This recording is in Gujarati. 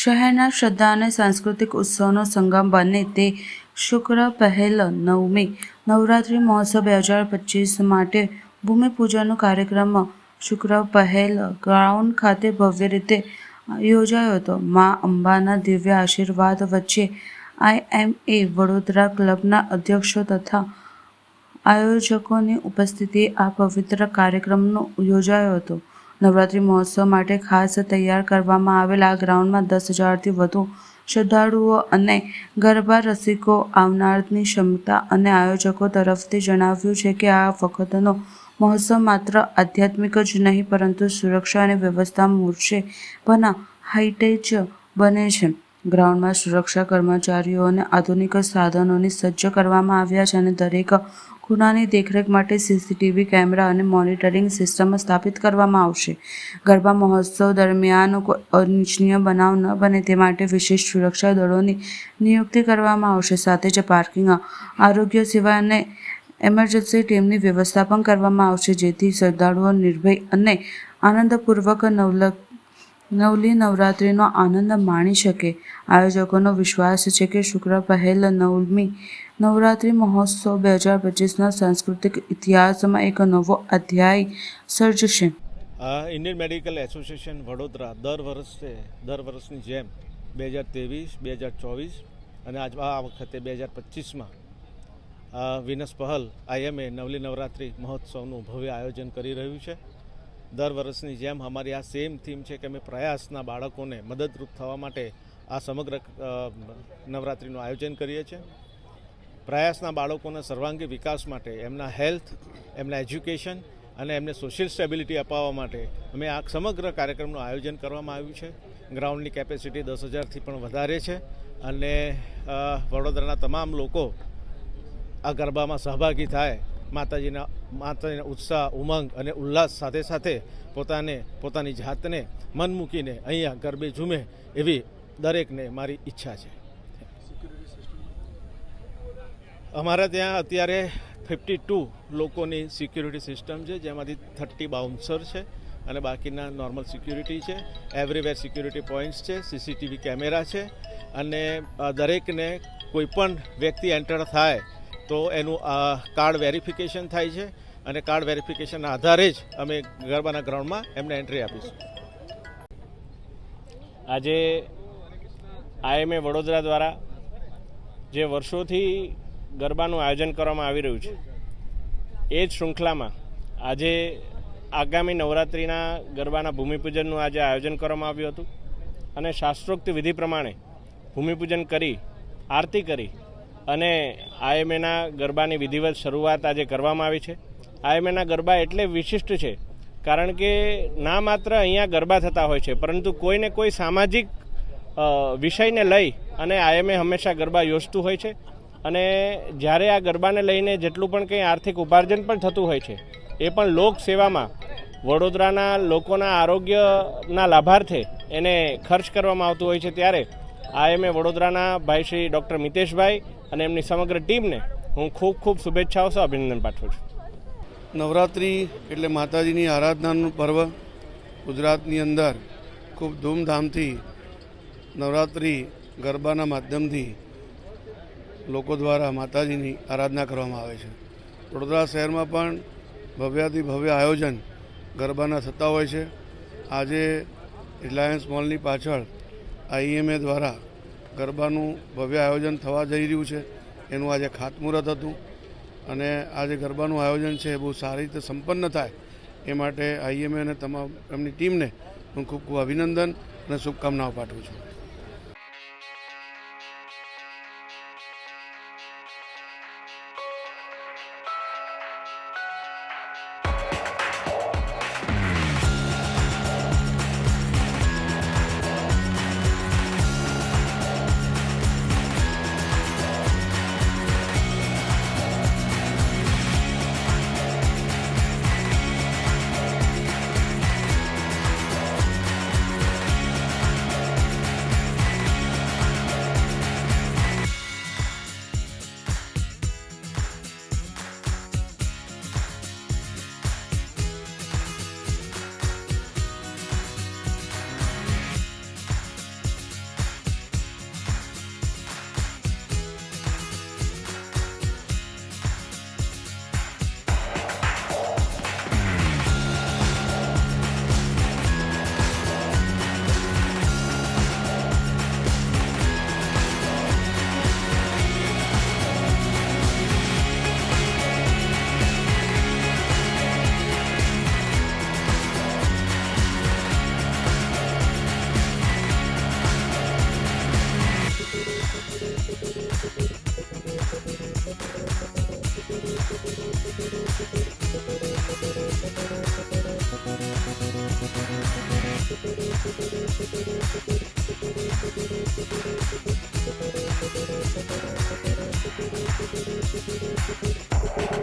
શહેરના શ્રદ્ધા અને સાંસ્કૃતિક ઉત્સવનો સંગમ બને તે શુક્ર, પહેલ, નવમી, નવરાત્રિ મહોત્સવ બે હજાર પચીસ માટે ભૂમિપૂજનનો કાર્યક્રમ શુક્ર, પહેલ ગ્રાઉન્ડ ખાતે ભવ્ય રીતે યોજાયો હતો. મા અંબાના દિવ્ય આશીર્વાદ વચ્ચે આઈએમએ વડોદરા ક્લબના અધ્યક્ષો તથા આયોજકોની ઉપસ્થિતિ આ પવિત્ર કાર્યક્રમનો યોજાયો હતો. નવરાત્રિ મહોત્સવ માટે ખાસ તૈયાર કરવામાં આવેલ આ ગ્રાઉન્ડમાં દસ હજારથી વધુ શ્રદ્ધાળુઓ અને ગરબા રસિકો આવનારની ક્ષમતા અને આયોજકો તરફથી જણાવ્યું છે કે આ વખતનો મહોત્સવ માત્ર આધ્યાત્મિક જ નહીં, પરંતુ સુરક્ષા અને વ્યવસ્થા મોરચે પણ હાઈટેચ બને છે. ગ્રાઉન્ડમાં સુરક્ષા કર્મચારીઓને આધુનિક સાધનોની સજ્જ કરવામાં આવ્યા છે અને દરેક ખૂનાની દેખરેખ માટે સીસીટીવી કેમેરા અને મોનિટરિંગ સિસ્ટમ સ્થાપિત કરવામાં આવશે. ગરબા મહોત્સવ દરમિયાન કોઈ અનિચ્છનીય બનાવ ન બને તે માટે વિશેષ સુરક્ષા દળોની નિયુક્તિ કરવામાં આવશે. સાથે જ પાર્કિંગ, આરોગ્ય સેવા અને એમરજન્સી ટીમની વ્યવસ્થા પણ કરવામાં આવશે, જેથી શ્રદ્ધાળુઓ નિર્ભય અને આનંદપૂર્વક નવલક નવલી નવરાત્રિનો આનંદ માણી શકે. આયોજકોનો વિશ્વાસ છે કે શુક્ર, પહેલ, નવમી નવરાત્રિ મહોત્સવ બે હજાર પચીસના સાંસ્કૃતિક ઇતિહાસમાં એક નવો અધ્યાય સર્જશે. ઇન્ડિયન મેડિકલ એસોસિએશન વડોદરા દર વર્ષે, દર વર્ષની જેમ બે હજાર ત્રેવીસ, બે હજાર ચોવીસ અને આજ, આ વખતે બે હજાર પચીસમાં વિનસ પહલ આઈએમએ નવલી નવરાત્રિ મહોત્સવનું ભવ્ય આયોજન કરી રહ્યું છે. દર વર્ષની જેમ અમારી આ સેમ થીમ છે કે અમે પ્રયાસના બાળકોને મદદરૂપ થવા માટે આ સમગ્ર નવરાત્રિનું આયોજન કરીએ છીએ. પ્રયાસના બાળકોના સર્વાંગી વિકાસ માટે, એમના હેલ્થ, એમના એજ્યુકેશન અને એમને સોશિયલ સ્ટેબિલિટી અપાવવા માટે અમે આ સમગ્ર કાર્યક્રમનું આયોજન કરવામાં આવ્યું છે. ગ્રાઉન્ડની કેપેસિટી દસ હજારથી પણ વધારે છે અને વડોદરાના તમામ લોકો આ ગરબામાં સહભાગી થાય માતાજીના માતાજીના ઉત્સાહ, ઉમંગ અને ઉલ્લાસ સાથે સાથે પોતાને, પોતાની જાતને મન મૂકીને અહીંયા ગરબે ઝૂમે એવી દરેકને મારી ઈચ્છા છે. અમારા ત્યાં અત્યારે ફિફ્ટી ટુ લોકોની સિક્યુરિટી સિસ્ટમ છે, જેમાંથી થર્ટી બાઉન્સર છે અને બાકીના નોર્મલ સિક્યુરિટી છે, એવરીવેર સિક્યુરિટી પોઈન્ટ્સ છે, સીસીટીવી કેમેરા છે અને દરેકને કોઈ પણ વ્યક્તિ એન્ટર થાય તો એનું કાર્ડ વેરિફિકેશન થાય છે અને કાર્ડ વેરિફિકેશનના આધારે જ અમે ગરબાના ગ્રાઉન્ડમાં એમને એન્ટ્રી આપીશું. આજે આઈએમએ વડોદરા દ્વારા જે વર્ષોથી ગરબાનું આયોજન કરવામાં આવી રહ્યું છે, એ જ શૃંખલામાં આજે આગામી નવરાત્રિના ગરબાના ભૂમિપૂજનનું આજે આયોજન કરવામાં આવ્યું હતું અને શાસ્ત્રોક્ત વિધિ પ્રમાણે ભૂમિપૂજન કરી, આરતી કરી અને આઈએમએના ગરબાની વિધિવત શરૂઆત આજે કરવામાં આવી છે. આઈએમએના ગરબા એટલે વિશિષ્ટ છે, કારણ કે ના માત્ર અહીંયા ગરબા થતા હોય છે, પરંતુ કોઈને કોઈ સામાજિક વિષયને લઈ અને આઈએમએ હંમેશા ગરબા યોજતું હોય છે. અને જ્યારે આ ગરબાને લઈને જેટલું પણ કંઈ આર્થિક ઉપાર્જન પણ થતું હોય છે, એ પણ લોક સેવામાં વડોદરાના લોકોના આરોગ્યના લાભાર્થે એને ખર્ચ કરવામાં આવતું હોય છે. ત્યારે આઈએમએ વડોદરાના ભાઈ શ્રી ડૉક્ટર મિતેશભાઈ અને એમની સમગ્ર ટીમને હું ખૂબ ખૂબ શુભેચ્છાઓ સહ અભિનંદન પાઠવું છું. નવરાત્રિ એટલે માતાજીની આરાધનાનું પર્વ. ગુજરાતની અંદર ખૂબ ધૂમધામથી નવરાત્રિ ગરબાના માધ્યમથી લોકો દ્વારા માતાજીની આરાધના કરવામાં આવે છે. વડોદરા શહેરમાં પણ ભવ્યાથી ભવ્ય આયોજન ગરબાના થતા હોય છે. આજે રિલાયન્સ મોલની પાછળ આઈએમએ દ્વારા ગરબાનું ભવ્ય આયોજન થવા જઈ રહ્યું છે. એનું આજે ખાતમુહૂર્ત હતું અને આ જે ગરબાનું આયોજન છે એ બહુ સારી રીતે સંપન્ન થાય એ માટે આઈએમએ અને તમામ એમની ટીમને હું ખૂબ ખૂબ અભિનંદન અને શુભકામનાઓ પાઠવું છું. Thank you.